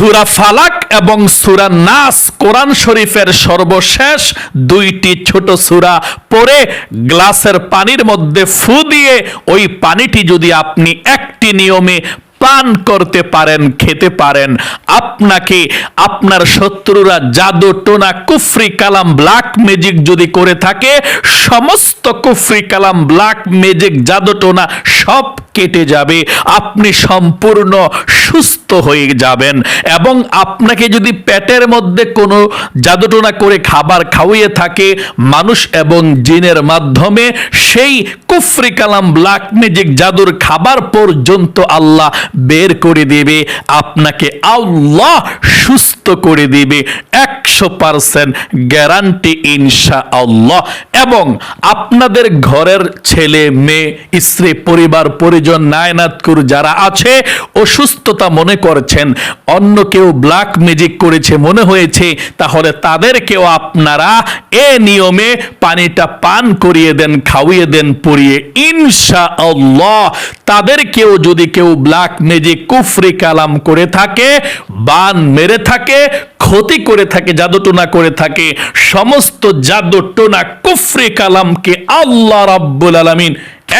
সুরা ফালাক এবং সুরা নাস কোরআন শরীফের সর্বশেষ দুইটি ছোট সুরা পরে গ্লাসের পানির মধ্যে ফু দিয়ে ওই পানিটি যদি আপনি একটি নিয়মে পান করতে পারেন, খেতে পারেন, আপনাকে আপনার শত্রুরা জাদু, টোনা, কুফরি কালাম ব্ল্যাক ম্যাজিক যদি করে থাকে, সমস্ত কুফরি কালাম ব্ল্যাক ম্যাজিক জাদু, টোনা সব কেটে যাবে, আপনি সম্পূর্ণ সুস্থ হয়ে যাবেন এবং আপনাকে যদি পেটের মধ্যে কোনো জাদুটোনা করে খাবার খাওয়িয়ে থাকে মানুষ এবং জিনের মাধ্যমে, সেই কুফরি কালাম, ব্ল্যাক ম্যাজিক জাদুর খাবার পর্যন্ত আল্লাহ বের করে দেবে, আপনাকে আল্লাহ সুস্থ করে দিবে, একশো পারসেন্ট গ্যারান্টি ইনশা আল্লাহ এবং আপনাদের ঘরের ছেলে, মেয়ে, স্ত্রী, পরিবার পরিজন নায়নাতকুর যারা আছে অসুস্থতা মনে করছেন, অন্য কেউ ব্ল্যাক ম্যাজিক করেছে মনে হয়েছে, তাহলে তাদেরকেও আপনারা এ নিয়মে পানিটা পান করিয়ে দেন, খাওয়িয়ে দেন পরিয়ে ইনশা আল্লাহ তাদেরকেও যদি কেউ ব্ল্যাক ম্যাজিক কুফরি কালাম করে থাকে, বান মেরে থাকে, ক্ষতি করে থাকে, জাদুটোনা করে থাকে, সমস্ত জাদুটোনা কুফরি কালামকে আল্লাহ রাব্বুল আলামিন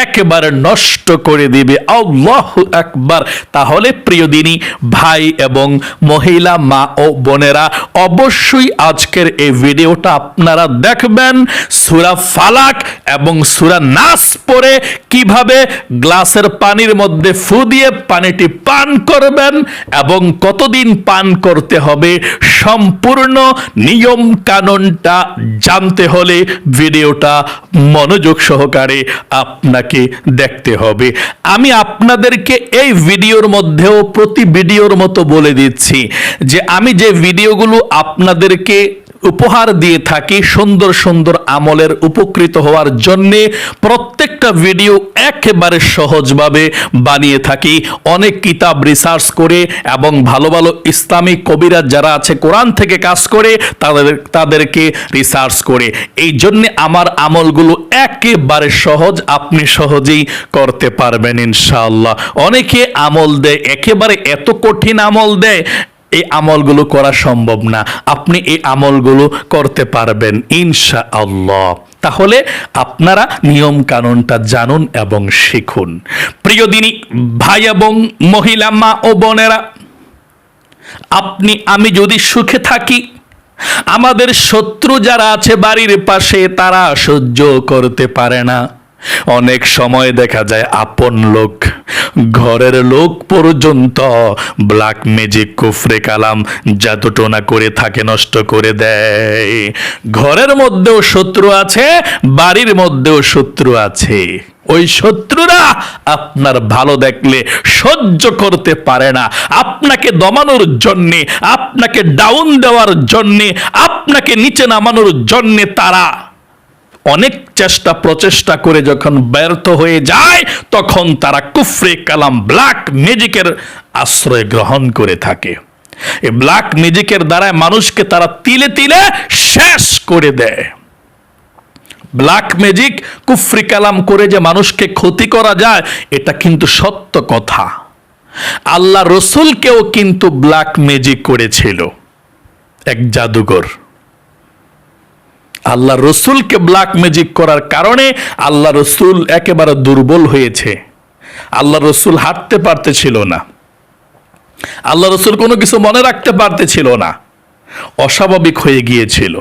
একেবারে নষ্ট করে দিবে। আল্লাহ একবার তাহলে প্রিয় দিনী, ভাই এবং মহিলা, মা ও বোনেরা, অবশ্যই আজকের এই ভিডিওটা আপনারা দেখবেন। সুরা ফালাক এবং সুরা নাস পরে কীভাবে গ্লাসের পানির মধ্যে ফু দিয়ে পানিটি পান করবেন এবং কতদিন পান করতে হবে সম্পূর্ণ নিয়ম কানুনটা জানতে হলে ভিডিওটা মনোযোগ সহকারে আপনাকে দেখতে হবে। আমি আপনাদেরকে এই ভিডিওর মধ্যেও প্রতি ভিডিওর মতো বলে দিচ্ছি যে আমি যে ভিডিওগুলো আপনাদেরকে উপহার দিয়ে থাকি সুন্দর সুন্দর আমলের উপকৃত হওয়ার জন্যে প্রত্যেকটা ভিডিও একেবারে সহজভাবে বানিয়ে থাকি। অনেক কিতাব রিসার্চ করে এবং ভালো ভালো ইসলামিক কবিরা যারা আছে কোরআন থেকে কাজ করে, তাদের, তাদেরকে রিসার্চ করে। এই জন্যে আমার আমলগুলো একেবারে সহজ, আপনি সহজেই করতে পারবেন ইনশাআল্লাহ। অনেকে আমল দেয়, একেবারে এত কঠিন আমল দেয় এই আমলগুলো করা সম্ভব না। আপনি এই আমলগুলো করতে পারবেন ইনশা আল্লাহ তাহলে আপনারা নিয়ম কানুনটা জানুন এবং শিখুন। প্রিয় দিনী, ভাই এবং মহিলা, মা ও বোনেরা, আপনি, আমি যদি সুখে থাকি, আমাদের শত্রু যারা আছে বাড়ির পাশে তারা সহ্য করতে পারে না। অনেক সময় দেখা যায় আপন লোক, ঘরের লোক পর্যন্ত ব্ল্যাক ম্যাজিক কুফরে কালাম জাদুটোনা করে থাকে নষ্ট করে দেয়। ঘরের মধ্যেও শত্রু আছে, বাড়ির মধ্যেও শত্রু আছে। ওই শত্রুরা আপনার ভালো দেখলে সহ্য করতে পারে না। আপনাকে দমানোর জন্যে, আপনাকে ডাউন দেওয়ার জন্যে, আপনাকে নিচে নামানোর জন্যে তারা অনেক চেষ্টা, প্রচেষ্টা করে যখন ব্যর্থ হয়ে যায়, তখন তারা কুফরে কালাম ব্ল্যাক ম্যাজিকের আশ্রয় গ্রহণ করে থাকে। এই ব্ল্যাক ম্যাজিকের দ্বারা মানুষকে তারা তিলে তিলে শেষ করে দেয়। ব্ল্যাক ম্যাজিক কুফরি কালাম করে যে মানুষকে ক্ষতি করা যায়, এটা কিন্তু সত্য কথা। আল্লাহ রসুলকেও কিন্তু ব্ল্যাক ম্যাজিক করেছিল। এক জাদুঘর। আল্লাহ রসুলকে ব্ল্যাক ম্যাজিক করার কারণে আল্লাহ রসুল একেবারে দুর্বল হয়েছে। আল্লাহ রসুল হাঁটতে পারতেছিল না। আল্লাহ রসুল কোনো কিছু মনে রাখতে পারতেছিল না। অস্বাভাবিক হয়ে গিয়েছিল।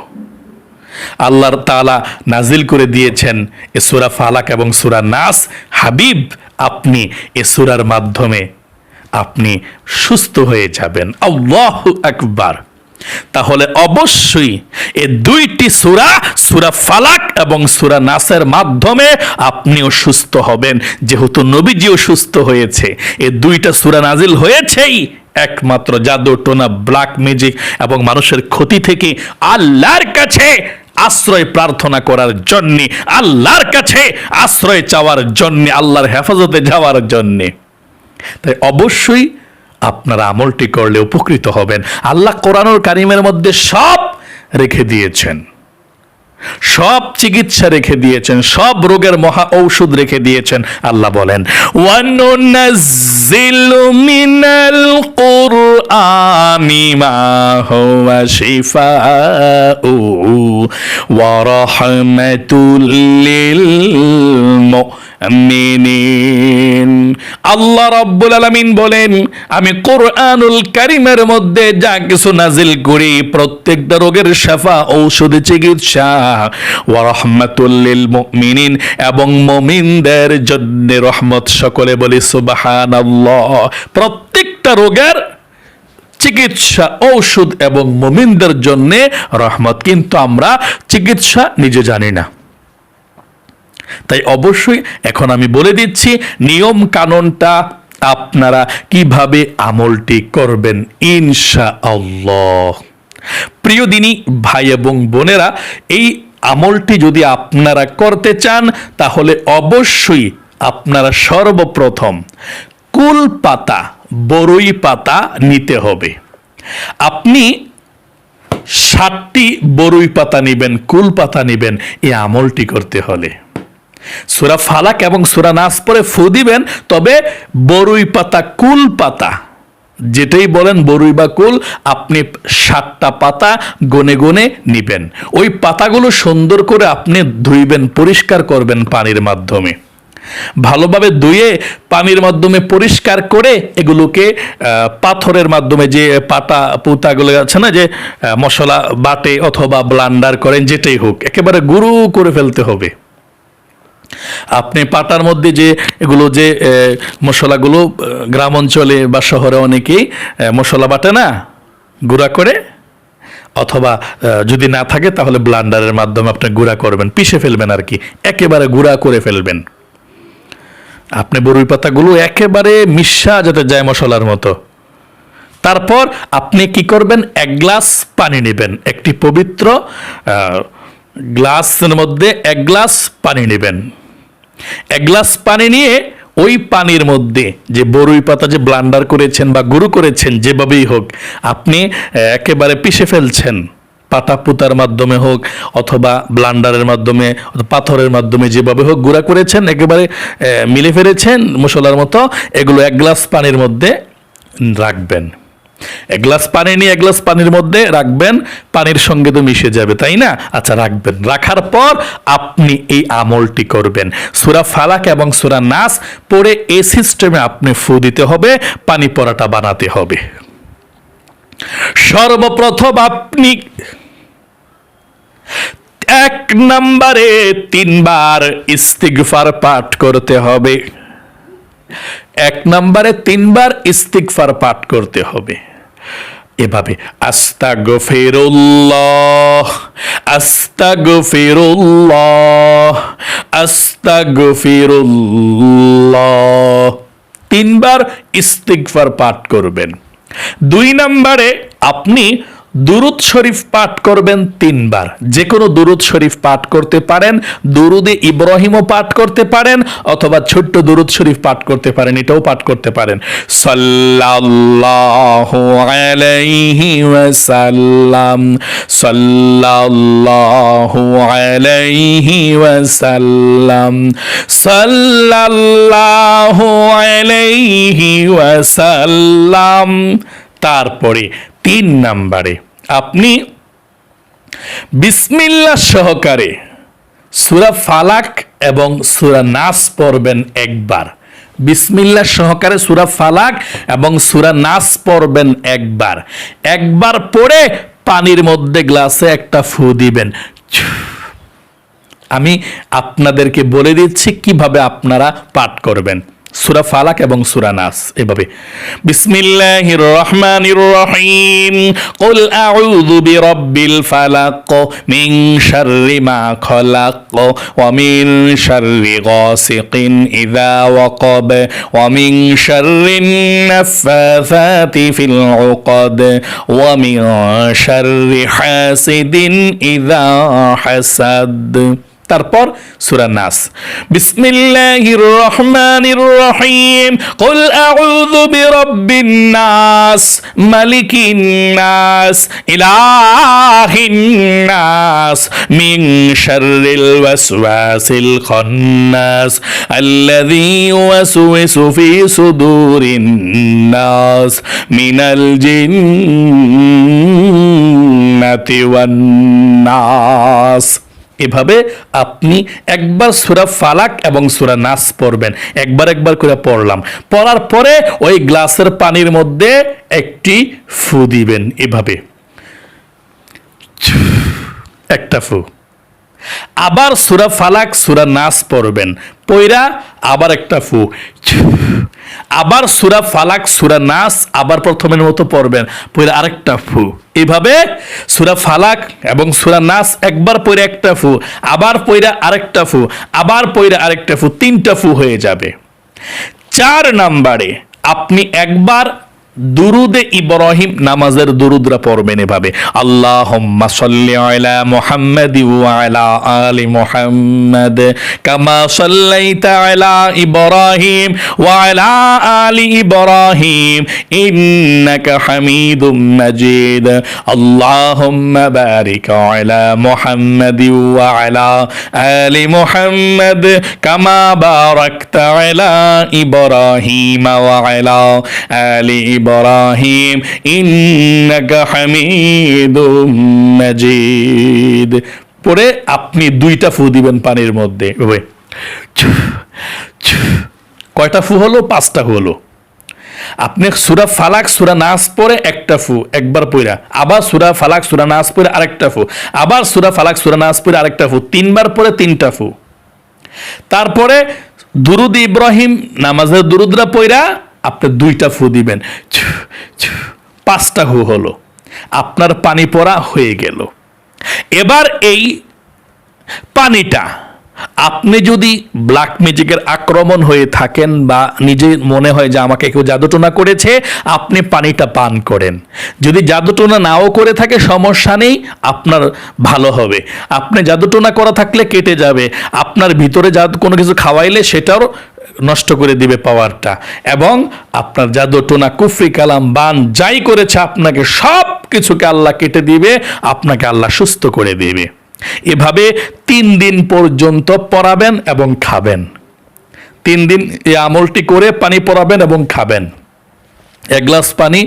আল্লাহর তালা নাজিল করে দিয়েছেন এ সুরা ফালাক এবং সুরা নাস, হাবিব, আপনি এ সুরার মাধ্যমে আপনি সুস্থ হয়ে যাবেন। আল্লাহ আকবার। তাহলে অবশ্যই এ দুইটি সুরা সুরা ফালাক এবং সুরা নাসের মাধ্যমে আপনিও সুস্থ হবেন। যেহেতু নবীজিও সুস্থ হয়েছে, এ দুইটা সুরা নাজিল হয়েছেই একমাত্র জাদু, টোনা, ব্ল্যাক ম্যাজিক এবং মানুষের ক্ষতি থেকে আল্লাহর কাছে আশ্রয় প্রার্থনা করার জন্যে, আল্লাহর কাছে আশ্রয় চাওয়ার জন্যে, আল্লাহর হেফাজতে যাওয়ার জন্যে। তাই অবশ্যই আপনারা আমলটি করলে উপকৃত হবেন। আল্লাহ কোরআনুল কারিমের মধ্যে সব রেখে দিয়েছেন। সব চিকিৎসা রেখে দিয়েছেন সব রোগের মহা ঔষধ রেখে দিয়েছেন আল্লাহ বলেন মিনাল মিনিন আল্লাহ রব্বুল আলামিন বলেন, আমি কোরআনুল কারিমের মধ্যে যা কিছু নাজিল করি, প্রত্যেকটা রোগের শেফা, ঔষধ চিকিৎসা। ওয়া লিল মিনিন এবং মমিনদের জন্য রহমত সকলে বলি, সুবহানাল্লাহ। প্রত্যেকটা রোগের চিকিৎসা, ঔষধ এবং মুমিনদের জন্যে রহমত, কিন্তু আমরা চিকিৎসা নিজে জানি না। তাই অবশ্যই এখন আমি বলে দিচ্ছি নিয়ম কানুনটা আপনারা কীভাবে আমলটি করবেন ইনশা আল্লাহ প্রিয় দিনী, ভাই এবং বোনেরা, এই আমলটি যদি আপনারা করতে চান, তাহলে অবশ্যই আপনারা সর্বপ্রথম কুল পাতা, বরই পাতা নিতে হবে। আপনি ষাটটি বরুই পাতা নিবেন, কুল পাতা নিবেন, এই আমলটি করতে হলে। সুরা ফালাক এবং সুরা নাস পরে ফু দিবেন, তবে বরুই পাতা, কুল পাতা। যেটাই বলেন বরুই বা কুল, আপনি সাতটা পাতা গনে গনে নিবেন। ওই পাতাগুলো সুন্দর করে আপনি ধুইবেন, পরিষ্কার করবেন পানির মাধ্যমে। ভালোভাবে ধুয়ে পানির মাধ্যমে পরিষ্কার করে এগুলোকে পাথরের মাধ্যমে যে পাতা পুতাগুলো আছে না, যে মশলা বাটে অথবা ব্লান্ডার করেন, যেটাই হোক, একেবারে গুঁড়ো করে ফেলতে হবে। আপনি পাটার মধ্যে যে এগুলো যে মশলাগুলো গ্রাম অঞ্চলে বা শহরে অনেকেই মশলা বাটে না? গুঁড়া করে? অথবা যদি না থাকে তাহলে ব্লান্ডারের মাধ্যমে আপনি গুঁড়া করবেন, পিষে ফেলবেন আর কি, একেবারে গুঁড়া করে ফেলবেন। আপনি বরুই পাতাগুলো একেবারে মিশা যাতে যায় মশলার মতো। তারপর আপনি কি করবেন? এক গ্লাস পানি নেবেন, একটি পবিত্র গ্লাসের মধ্যে এক গ্লাস পানি নেবেন। এক গ্লাস পানি নিয়ে ওই পানির মধ্যে যে বরুই পাতা যে ব্লান্ডার করেছেন বা গুঁড়ো করেছেন, যেভাবেই হোক, আপনি একেবারে পিষে ফেলছেন। পাতা পুতার মাধ্যমে হোক অথবা ব্লান্ডারের মাধ্যমে পাথরের মাধ্যমে যেভাবে হোক গুঁড়া করেছেন, একেবারে মিলে ফেলেছেন মশলার মতো, এগুলো এক গ্লাস পানির মধ্যে রাখবেন। এক গ্লাস পানি নিয়ে, এক গ্লাস পানির মধ্যে রাখবেন, পানির সঙ্গে তো মিশে যাবে, তাই না? আচ্ছা রাখবেন। রাখার পর আপনি এই আমলটি করবেন। সুরা ফালাক এবং সুরা নাস পরে এই সিস্টেমে আপনি ফু দিতে হবে, পানি পরাটা বানাতে হবে। সর্বপ্রথম আপনি এক নম্বরে তিনবার ইস্তিগফার পাঠ করতে হবে। এক নম্বরে তিনবার ইস্তিগফার পাঠ করতে হবে। এভাবে আস্তা গফেরুল্লাহ আস্তা গফেরুল্লাহ আস্তা গফেরুল্লাহ তিনবার ইস্তিকফার পাঠ করবেন। দুই নম্বরে আপনি দুরুদ শরীফ পাঠ করবেন তিনবার। যে কোনো দুরুদ শরীফ পাঠ করতে পারেন, দুরুদে ইব্রাহিমও পাঠ করতে পারেন, অথবা ছোট্ট দুরুদ শরীফ পাঠ করতে পারেন, এটাও পাঠ করতে পারেন। সাল্লাল্লাহু আলাইহি ওয়াসাল্লাম ওয়াসাল্লাম। তারপরে তিন নাম্বারে। আপনি বিসমিল্লাহ সহকারে সুরা ফালাক এবং সুরা নাস পড়বেন একবার। বিসমিল্লাহ সহকারে সুরা ফালাক এবং সুরা নাস পড়বেন একবার। একবার পড়ে পানির মধ্যে গ্লাসে একটা ফু দিবেন। আমি আপনাদেরকে বলে দিচ্ছি কীভাবে আপনারা পাঠ করবেন। সুরা ফালাক এবং সুরা নাস, এভাবে। বিসমিল্লাহির রহমানির রহিম কুল আউযু বিরাব্বিল ফালাক মিন শাররি মা খলাক ওয়া মিন শাররি গাসিকিন ইযা ওয়াকাব ওয়া মিন শাররিন নাফাসাতি ফিল উকাদ ওয়া মিন শাররি হাসিদিন ইযা হাসাদ। তারপর সূরা নাস। বিসমিল্লাহির রহমানির রহিম কুল আউযু বিরাব্বিন নাস, মালিকিন নাস, ইলাহিন নাস, মিন শাররিল ওয়াসওয়াসিল খান্নাস, আল্লাযী ইউওয়াসওয়িসু ফি সুদুরিন নাস, মিনাল জিন্নাতি ওয়ান নাস এভাবে আপনি একবার সুরা ফালাক এবং সুরা নাস পড়বেন। একবার একবার করে পড়লাম। পড়ার পরে ওই গ্লাসের পানির মধ্যে একটি ফু দিবেন এভাবে। একটা ফু। আবার সুরা ফালাক, সুরা নাস পড়বেন। পইরা আবার একটা ফু আবার সুরা ফালাক, সুরা নাস আবার প্রথমের মতো পড়বেন। পইরা আরেকটা ফু। এইভাবে সুরা ফালাক এবং সুরা নাস একবার পইরা একটা ফু, আবার পইরা আরেকটা ফু, আবার পইরা আরেকটা ফু, তিনটা ফু হয়ে যাবে। চার নাম্বারে আপনি একবার দুরুদে ইব্রাহিম নামাজের দুরুদরা পড়বেন এভাবে। আল্লাহুম্মা সাল্লি আলা মুহাম্মাদ আলা মুহাম্মাদ কামা সাল্লাইতা ইব্রাহিম ওয়া আলা ইব্রাহিম। ইন্নাকা হামিদুম মাজিদ। আল্লাহুম্মা বারিক আলা মুহাম্মাদ ওয়া আলা মুহাম্মাদ কামা বারাকতা আলা ইব্রাহিম ইব্রাহিম। ইন্নাকা হামিদুম মাজিদ। পরে আপনি দুইটা ফু দিবেন পানির মধ্যে। কয়টা ফু হলো? পাঁচটা ফু হলো। আপনি সুরা ফালাক সুরা নাস পরে একটা ফু একবার পইরা। আবার সুরা ফালাক সুরা নাস পরে আরেকটা ফু। আবার সুরা ফালাক সুরা নাস পরে আরেকটা ফু। তিনবার পরে তিনটা ফু। তারপরে দুরুদ ইব্রাহিম নামাজের দুরুদরা পইরা আপনি দুইটা ফু দিবেন। পাঁচটা হু হলো। আপনার পানি পড়া হয়ে গেল। এবার এই পানিটা, আপনি যদি ব্ল্যাক ম্যাজিকের আক্রমণ হয়ে থাকেন বা নিজে মনে হয় যে আমাকে কেউ জাদুটোনা করেছে, আপনি পানিটা পান করেন। যদি জাদুটোনা নাও করে থাকে, সমস্যা নেই, আপনার ভালো হবে। আপনি জাদুটোনা করা থাকলে কেটে যাবে। আপনার ভিতরে জাদু কোনো কিছু খাওয়াইলে সেটাও নষ্ট করে দিবে পাওয়ারটা এবং আপনার জাদু, টোনা, কুফরি, কালাম, বান, যাই করেছে, আপনাকে সব কিছুকে আল্লাহ কেটে দিবে, আপনাকে আল্লাহ সুস্থ করে দেবে। এভাবে তিন দিন পর্যন্ত পরাবেন এবং খাবেন। তিন দিন এই আমলটি করে পানি পরাবেন এবং খাবেন। এক গ্লাস পানি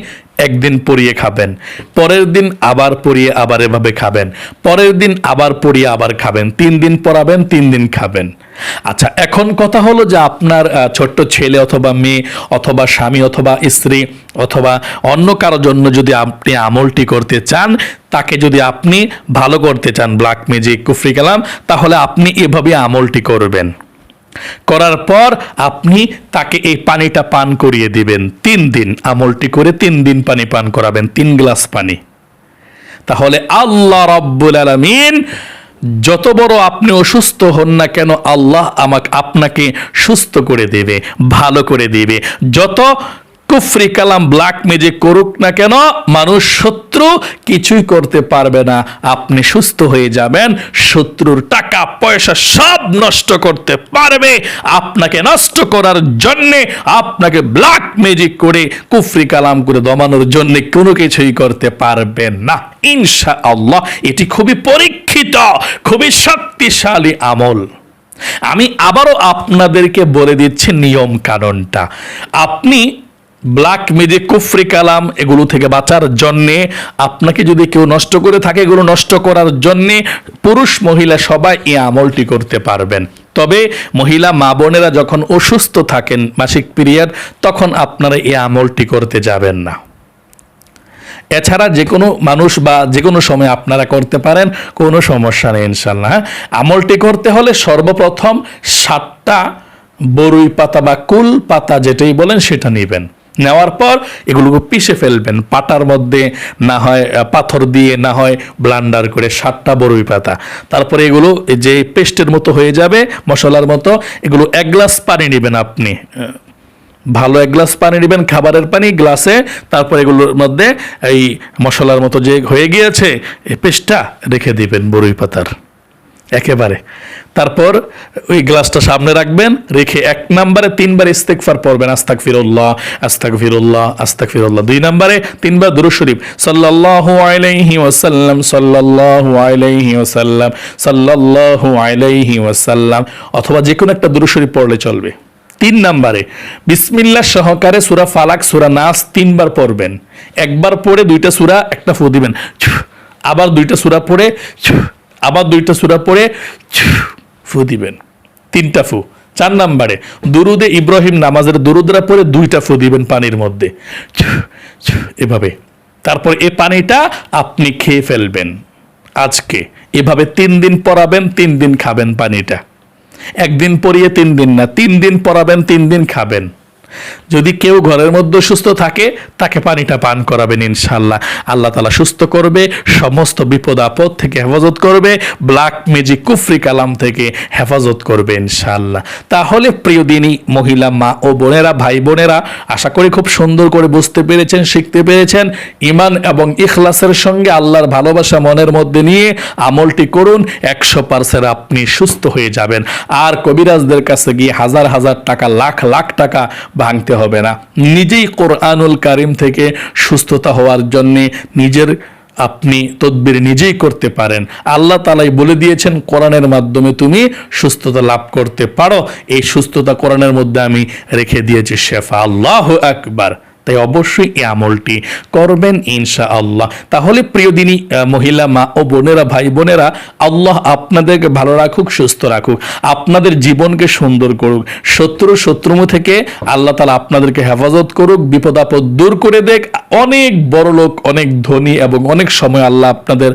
একদিন পরিয়ে খাবেন, পরের দিন আবার পরিয়ে আবার এভাবে খাবেন, পরের দিন আবার পরিয়ে আবার খাবেন, তিন দিন পরাবেন, তিন দিন খাবেন। আচ্ছা এখন কথা হলো যে আপনার ছোট্ট ছেলে অথবা মেয়ে অথবা স্বামী অথবা স্ত্রী অথবা অন্য কারোর জন্য যদি আপনি আমলটি করতে চান, তাকে যদি আপনি ভালো করতে চান, ব্ল্যাক ম্যাজিক, কুফরি কালাম, তাহলে আপনি এভাবে আমলটি করবেন। করার পর আপনি তাকে এই পানিটা পান করিয়ে দিবেন। তিন দিন আমলটি করে তিন দিন পানি পান করাবেন, তিন গ্লাস পানি। তাহলে আল্লাহ রব্বুল আলমিন যত বড় আপনি অসুস্থ হন না কেন আল্লাহ আমাকে আপনাকে সুস্থ করে দেবে, ভালো করে দেবে। যত কুফরি কালাম ব্ল্যাক মেজে করুক না কেন, মানুষ শত্রু কিছুই করতে পারবে না। আপনি সুস্থ হয়ে যাবেন, শত্রুর টাকা, পয়সা সব নষ্ট করতে পারবে। আপনাকে নষ্ট করার জন্যে, আপনাকে ব্ল্যাক ম্যাজিক করে কুফরি কালাম করে দমানোর জন্য কোনো কিছুই করতে পারবেন না। ইনশা আল্লাহ এটি খুবই পরীক্ষিত, খুবই শক্তিশালী আমল। আমি আবারও আপনাদেরকে বলে দিচ্ছি নিয়ম কানুনটা আপনি ব্ল্যাক মেজিক কুফরি কালাম, এগুলো থেকে বাঁচার জন্যে, আপনাকে যদি কেউ নষ্ট করে থাকে, এগুলো নষ্ট করার জন্যে, পুরুষ, মহিলা সবাই এই আমলটি করতে পারবেন। তবে মহিলা, মা বোনেরা যখন অসুস্থ থাকেন মাসিক পিরিয়ড, তখন আপনারা এই আমলটি করতে যাবেন না। এছাড়া যে কোনো মানুষ বা যে কোনো সময় আপনারা করতে পারেন, কোনো সমস্যা নেই ইনশাল্লাহ হ্যাঁ? আমলটি করতে হলে সর্বপ্রথম সাতটা বরুই পাতা বা কুল পাতা যেটাই বলেন সেটা নেবেন। নেওয়ার পর এগুলোকে পিষে ফেলবেন। পাটার মধ্যে না হয় পাথর দিয়ে না হয় ব্লান্ডার করে সাতটা বরুই পাতা। তারপরে এগুলো যে পেস্টের মতো হয়ে যাবে, মশলার মতো, এগুলো এক গ্লাস পানি নেবেন আপনি। ভালো এক গ্লাস পানি নেবেন খাবারের পানি গ্লাসে, তারপর এগুলোর মধ্যে এই মশলার মতো যে হয়ে গিয়েছে, এই পেস্টটা রেখে দিবেন বরুই পাতার। একেবারে। তারপর ওই গ্লাসটা সামনে রাখবেন, রেখে এক নম্বরে তিনবার ইস্তেকফার পড়বেন আস্তাক ফিরুল্লাহ আস্তাক ফিরুল্লাহ আস্তাক ফিরুল্লাহ দুই নম্বরে তিনবার দুরুদ শরীফ, সাল্লাল্লাহু আলাইহি ওয়াসাল্লাম, সাল্লাল্লাহু আলাইহি ওয়াসাল্লাম, সাল্লাল্লাহু আলাইহি ওয়াসাল্লাম, অথবা যে কোনো একটা দুরুদ শরীফ পড়লে চলবে। তিন নম্বরে বিসমিল্লাহ সহকারে সুরা ফালাক, সুরা নাস তিনবার পড়বেন। একবার পড়ে দুইটা সুরা, একটা ফু দিবেন আবার দুইটা সুরা পড়ে। আবার দুইটা সুরা পড়ে। ফু দিবেন। তিনটা ফু। চার নাম্বারে, দুরুদে ইব্রাহিম নামাজের দুরুদরা পরে দুইটা ফু দিবেন পানির মধ্যে। এভাবে। তারপর এ পানিটা আপনি খেয়ে ফেলবেন আজকে। এভাবে তিন দিন পরাবেন তিন দিন খাবেন পানিটা। একদিন পরিয়ে তিন দিন না, তিন দিন পরাবেন তিন দিন খাবেন। যদি কেউ ঘরের মধ্যে সুস্থ থাকে, তাকে পানিটা পান করাবেন ইনশাল্লাহ আল্লাহ তালা সুস্থ করবে, সমস্ত বিপদ আপদ থেকে হেফাজত করবে, ব্ল্যাক ম্যাজিক কুফরি কালাম থেকে হেফাজত করবে ইনশাল্লাহ তাহলে প্রিয় দিনী, মহিলা, মা ও বোনেরা, ভাই বোনেরা, আশা করি খুব সুন্দর করে বুঝতে পেরেছেন, শিখতে পেরেছেন। ইমান এবং ইখলাসের সঙ্গে আল্লাহর ভালোবাসা মনের মধ্যে নিয়ে আমলটি করুন, একশো পার্সেন্ট আপনি সুস্থ হয়ে যাবেন। আর কবিরাজদের কাছে গিয়ে হাজার হাজার টাকা, লাখ লাখ টাকা ভাঙতে হবে না। নিজেই কোরআনুল কারিম থেকে সুস্থতা হওয়ার জন্যে নিজের আপনি তদবির নিজেই করতে পারেন। আল্লাহ তালাই বলে দিয়েছেন, কোরআনের মাধ্যমে তুমি সুস্থতা লাভ করতে পারো। এই সুস্থতা কোরআনের মধ্যে আমি রেখে দিয়েছি শেফা। আল্লাহ আকবার। তাই অবশ্যই এই আমলটি করবেন ইনশা আল্লাহ তাহলে প্রিয় দিনী মহিলা মা ও বোনেরা, ভাই বোনেরা, আল্লাহ আপনাদেরকে ভালো রাখুক, সুস্থ রাখুক, আপনাদের জীবনকে সুন্দর করুক, শত্রু শত্রুমু থেকে আল্লাহ তালা আপনাদেরকে হেফাজত করুক, বিপদ আপদ দূর করে দেখ অনেক বড় লোক, অনেক ধনী এবং অনেক সময় আল্লাহ আপনাদের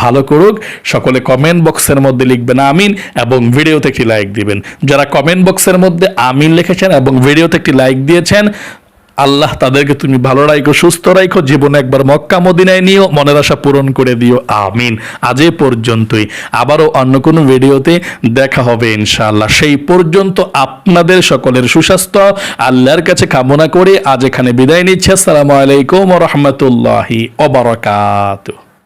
ভালো করুক। সকলে কমেন্ট বক্সের মধ্যে লিখবেন আমিন এবং ভিডিওতে একটি লাইক দিবেন। যারা কমেন্ট বক্সের মধ্যে আমিন লিখেছেন এবং ভিডিওতে একটি লাইক দিয়েছেন আল্লাহ তাদেরকে তুমি ভালো রাখো সুস্থ রাখো জীবন একবার মক্কা, মদিনায় নিও, মনের আশা পূরণ করে দিও, আমিন। আজ এ পর্যন্তই। আবারও অন্য কোনো ভিডিওতে দেখা হবে ইনশাআল্লাহ। সেই পর্যন্ত আপনাদের সকলের সুস্বাস্থ্য, আল্লাহর কাছে কামনা করে আজ এখানে বিদায় নিচ্ছে। আসসালামু আলাইকুম রহমতুল্লাহি ওবরাকাতুহ